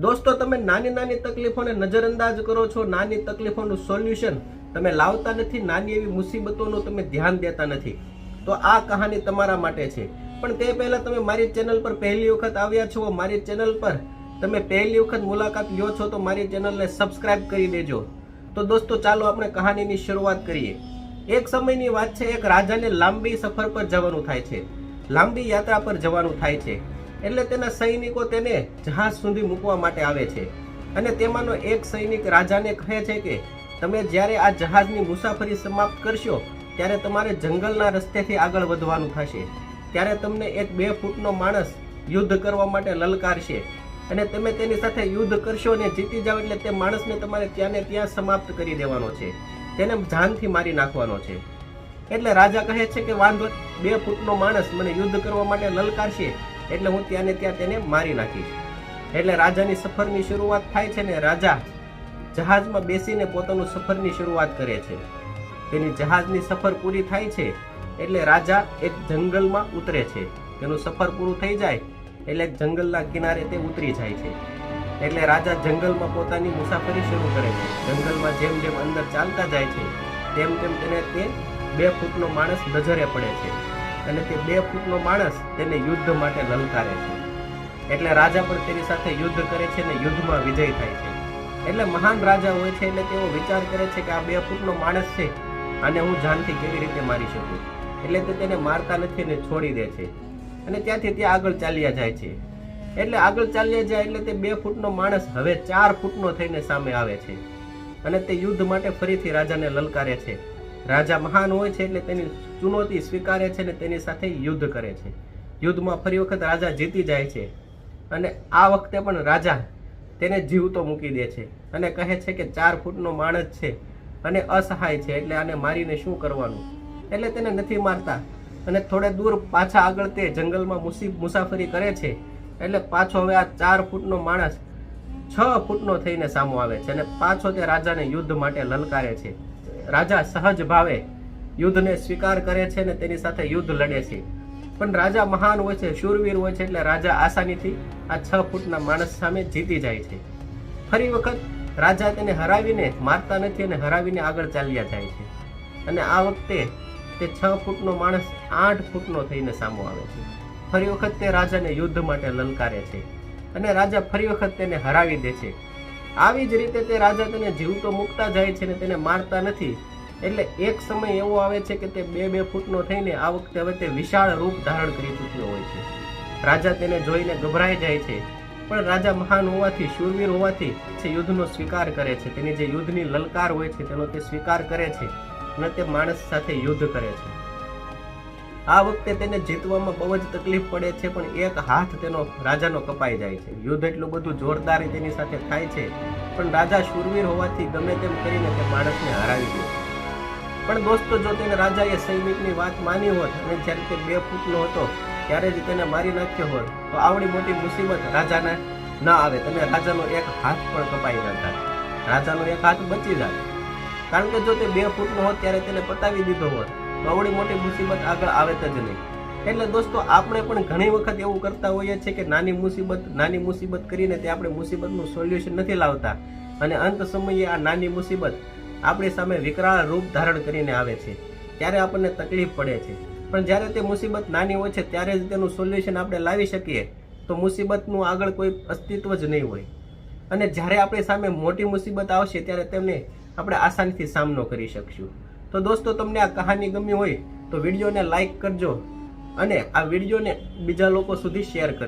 દોસ્તો, તમે નાની નાની તકલીફોને નજરઅંદાજ કરો છો. નાની તકલીફોનું સોલ્યુશન તમે લાવતા નથી. નાની એવી મુસીબતોનું તમે ધ્યાન દેતા નથી. તો આ કહાની તમારા માટે છે. પણ તે પહેલાં તમે મારી ચેનલ પર પહેલી વખત આવ્યા છો, મારી ચેનલ પર તમે પહેલી વખત મુલાકાત લ્યો છો, તો મારી ચેનલને સબસ્ક્રાઇબ કરી દેજો. તો દોસ્તો, ચાલો આપણે કહાનીની શરૂઆત કરીએ. એક સમયની વાત છે, એક રાજાને લાંબી સફર પર જવાનું થાય છે. લાંબી યાત્રા પર જવાનું થાય છે. એટલે તેના સૈનિકો તેને જહાજ સુધી મૂકવા માટે આવે છે. અને તેમાંનો એક સૈનિક રાજાને કહે છે કે, તમે જ્યારે આ જહાજની મુસાફરી સમાપ્ત કરશો, ત્યારે તમારે જંગલના રસ્તેથી આગળ વધવાનું થશે. ત્યારે તમને એક બે ફૂટનો માણસ યુદ્ધ કરવા માટે લલકારશે. અને તમે તેની સાથે યુદ્ધ કરશો અને જીતી જાઓ એટલે તે માણસને તમારે ત્યાં ને ત્યાં સમાપ્ત કરી દેવાનો છે. તેને જાનથી મારી નાખવાનો છે. એટલે રાજા કહે છે કે, વાંધો, બે ફૂટનો માણસ મને યુદ્ધ કરવા માટે લલકારશે. એટલે હું ત્યાં ને ત્યાં તેને મારી નાખીશ. એટલે રાજાની સફરની શરૂઆત થાય છે ને રાજા જહાજમાં બેસીને પોતાનું સફરની શરૂઆત કરે છે. તેની જહાજની સફર પૂરી થાય છે એટલે રાજા એક જંગલમાં ઉતરે છે. તેનું સફર પૂરું થઈ જાય એટલે જંગલના કિનારે તે ઉતરી જાય છે. એટલે રાજા જંગલમાં પોતાની મુસાફરી શરૂ કરે છે. જંગલમાં જેમ જેમ અંદર ચાલતા જાય છે, તેમ તેમ તેને તે બે ફૂટનો માણસ નજરે પડે છે. અને તે બે ફૂટનો માણસ તેને યુદ્ધ માટે લલકારે છે. એટલે રાજા પણ તેની સાથે યુદ્ધ કરે છે અને યુદ્ધમાં વિજય થાય છે. એટલે મહાન રાજા હોય છે એટલે તેઓ વિચાર કરે છે કે આ બે ફૂટનો માણસ છે અને હું જાનથી કેવી રીતે મારી શકું? એટલે તે તેને મારતા નથી અને છોડી દે છે. અને ત્યાંથી ત્યાં આગળ ચાલ્યા જાય છે. એટલે આગળ ચાલ્યા જાય એટલે તે બે ફૂટનો માણસ હવે ચાર ફૂટનો થઈને સામે આવે છે. અને તે યુદ્ધ માટે ફરીથી રાજાને લલકારે છે. રાજા મહાન હોય છે એટલે તેની ચુનૌતી સ્વીકારે છે અને તેની સાથે યુદ્ધ કરે છે. યુદ્ધમાં ફરી વખત રાજા જીતી જાય છે અને આ વખતે પણ રાજા તેને જીવતો મૂકી દે છે અને કહે છે કે ચાર ફૂટનો માણસ છે અને અસહાય છે એટલે આને મારીને શું કરવાનું? એટલે તેને નથી મારતા અને થોડે દૂર પાછા આગળ તે જંગલમાં મુસી મુસાફરી કરે છે એટલે પાછો હવે આ ચાર ફૂટનો માણસ છ ફૂટનો થઈને સામો આવે છે અને પાછો તે રાજાને યુદ્ધ માટે લલકારે છે. રાજા સહજ ભાવે યુદ્ધને સ્વીકાર કરે છે અને તેની સાથે યુદ્ધ લડે છે. પણ રાજા મહાન હોય છે, શૂરવીર હોય છે એટલે રાજા આસાનીથી આ છ ફૂટના માણસ સામે જીતી જાય છે. ફરી વખત રાજા તેને હરાવીને મારતા નથી અને હરાવીને આગળ ચાલ્યા જાય છે. અને આ વખતે તે છ ફૂટનો માણસ આઠ ફૂટનો થઈને સામો આવે છે. ફરી વખત તે રાજાને યુદ્ધ માટે લલકારે છે. અને રાજા ફરી વખત તેને હરાવી દે છે. આવી જ રીતે તે રાજા તેને જીવતો મૂકતા જાય છે ને તેને મારતા નથી. એટલે એક સમય એવો આવે છે કે તે બે બે ફૂટનો થઈને આ વખતે હવે તે વિશાળ રૂપ ધારણ કરી ચૂક્યો હોય છે. રાજા તેને જોઈને ગભરાઈ જાય છે. પણ રાજા મહાન હોવાથી, શૂરવીર હોવાથી તે યુદ્ધનો સ્વીકાર કરે છે. તેની જે યુદ્ધની લલકાર હોય છે, તેનો તે સ્વીકાર કરે છે અને તે માણસ સાથે યુદ્ધ કરે છે. આ વખતે તેને જીતવામાં બહુ જ તકલીફ પડે છે, પણ એક હાથ તેનો રાજાનો કપાઈ જાય છે. યુદ્ધ એટલું બધું જોરદાર તેની સાથે થાય છે, પણ રાજા શૂરવીર હોવાથી ગમે તેમ કરીને તે માણસને હરાવી દે. પણ દોસ્તો, જો તેને રાજાએ સૈનિકની વાત માની હોત અને જ્યારે તે બે ફૂટનો હતો ત્યારે જ તેને મારી નાખ્યો હોત, તો આવડી મોટી મુસીબત રાજાને ન આવે. તમે રાજાનો એક હાથ પણ કપાઈ જતા રાજાનો એક હાથ બચી જાય. કારણ કે જો તે બે ફૂટનો હોત ત્યારે તેને પતાવી દીધો હોત. તો આવડી મોટી મુસીબત આગળ આવે જ નહીં. એટલે દોસ્તો, આપણે પણ ઘણી વખત એવું કરતા હોઈએ છીએ કે નાની મુસીબત નાની મુસીબત કરીને તે આપણે મુસીબતનું સોલ્યુશન નથી લાવતા. અને અંત સમયે આ નાની મુસીબત આપણી સામે વિકરાળ રૂપ ધારણ કરીને આવે છે. ત્યારે આપણને તકલીફ પડે છે. પણ જ્યારે તે મુસીબત નાની હોય છે, ત્યારે જ તેનું સોલ્યુશન આપણે લાવી શકીએ. તો મુસીબતનું આગળ કોઈ અસ્તિત્વ જ નહીં હોય. અને જ્યારે આપણી સામે મોટી મુસીબત આવશે, ત્યારે તેમને આપણે આસાનીથી સામનો કરી શકશું. તો દોસ્તો, તમને આ કહાની ગમી હોય તો વિડીયોને લાઇક કરજો અને આ વિડીયોને બીજા લોકો સુધી શેર કરજો.